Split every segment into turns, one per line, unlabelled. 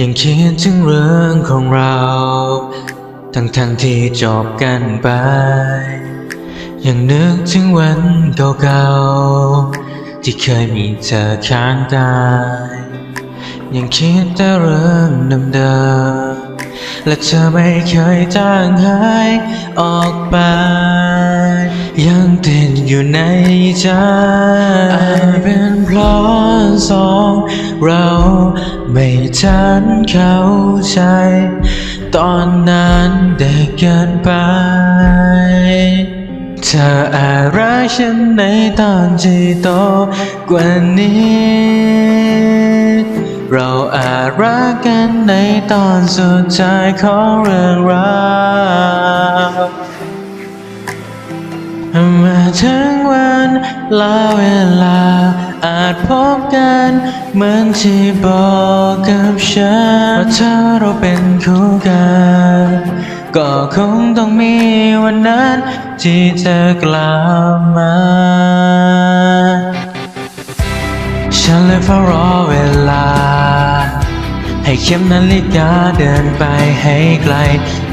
ยังคิดถึงเรื่องของเรา ทั้งทั้งที่จบกันไป ยังนึกถึงวันเก่าๆ ที่เคยมีเธอข้างกายยังคิดแต่เรื่องเดิมๆและเธอไม่เคยจางหายออกไป ติดอยู่ในใจอาจเป็นเพราะสองเราไม่ทันเข้าใจ ตอนนั้นเด็กเกินไปเธออาจรักฉันในตอนที่โตกว่านี้ เราอาจรักกันในตอนสุดท้ายของเรื่องราว มื่อถึงวันลาเวลา อาจพบกันเหมือนที่บอกกับฉันว่าถ้าเราเป็นคู่กัน ก็คงต้องมีวันนั้นที่เธอกลับมาฉันเลยเฝ้ารอเวลา ให้เข็มนาฬิกาเดินไปให้ไกล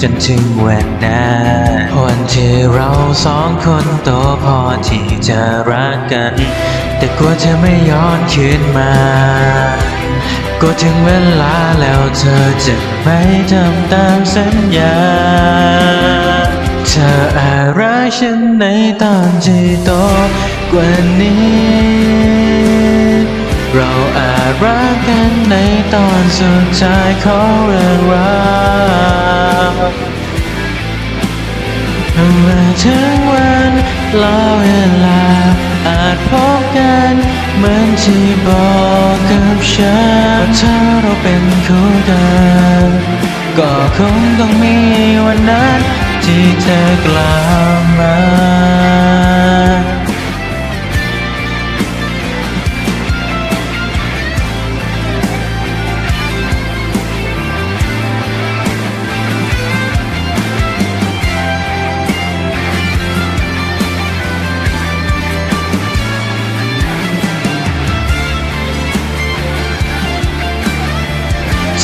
จนถึงวันนั้นวันที่เราสองคนโตพอที่จะรักกัน แต่กลัวเธอไม่ย้อนคืนมาก็ถึงเวลาแล้วเธอจะไม่ทำตามสัญญา เธออาจรักฉันในตอนที่โตกว่านี้ เราอาจรักกันในตอนสุดท้ายของเรื่องราวเมื่อถึงวันลาเวลา อาจพบกันเหมือนที่บอกกับฉันว่าถ้าเราเป็นคู่กันก็คงต้องมีวันนั้นที่เธอกลับมา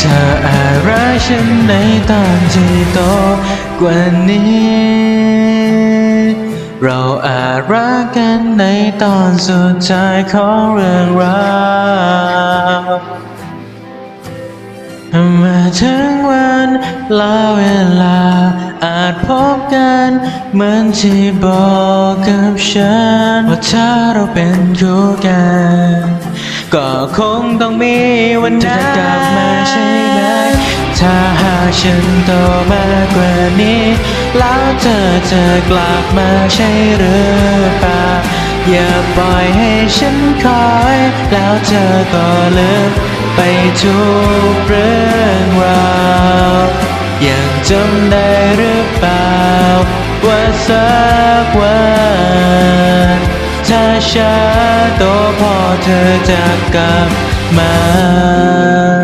เธออาจรักฉันในตอนที่โตกว่านี้ เราอาจรักกันในตอนสุดท้ายของเรื่องราวเมื่อถึงวันลาเวลา อาจพบกันเหมือนที่บอกกับฉันว่าถ้าเราเป็นคู่กัน ก็คงต้องมีวันนั้นจะกลับมาใช่ไหม ถ้าหากฉันโตมากกว่านี้ แล้วเธอจะกลับมาใช่หรือเปล่า อย่าปล่อยให้ฉันคอย แล้วเธอก็ลืมไปทุกเรื่องราวยังจำได้หรือเปล่า ว่าสักวัน ถ้าช้าโตพอเธอจะกลับมา